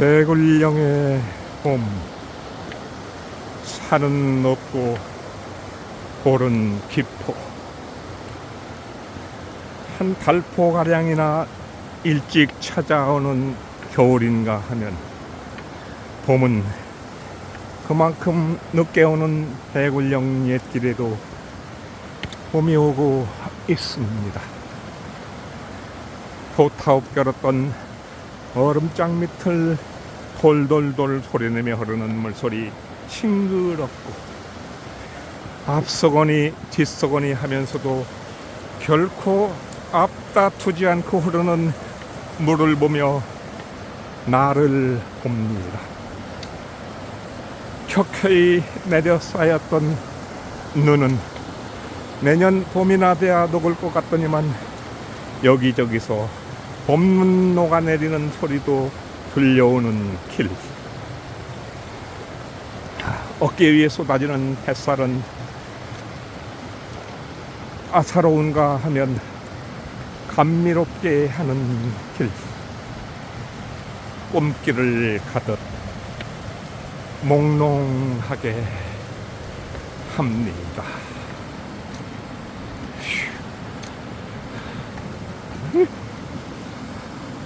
대굴령의 봄 산은 높고 볼은 깊고 한 달포가량이나 일찍 찾아오는 겨울인가 하면 봄은 그만큼 늦게 오는 대굴령 옛길에도 봄이 오고 있습니다. 도타옵결었던 얼음장 밑을 돌돌돌 소리내며 흐르는 물소리 싱그럽고 앞서거니 뒤서거니 하면서도 결코 앞다투지 않고 흐르는 물을 보며 나를 봅니다. 켜켜이 내려 쌓였던 눈은 내년 봄이나 돼야 녹을 것 같더니만 여기저기서 봄 녹아내리는 소리도 흘려오는 길. 아, 어깨 위에 쏟아지는 햇살은 아사로운가 하면 감미롭게 하는 길. 꿈길을 가듯 몽롱하게 합니다. 휴.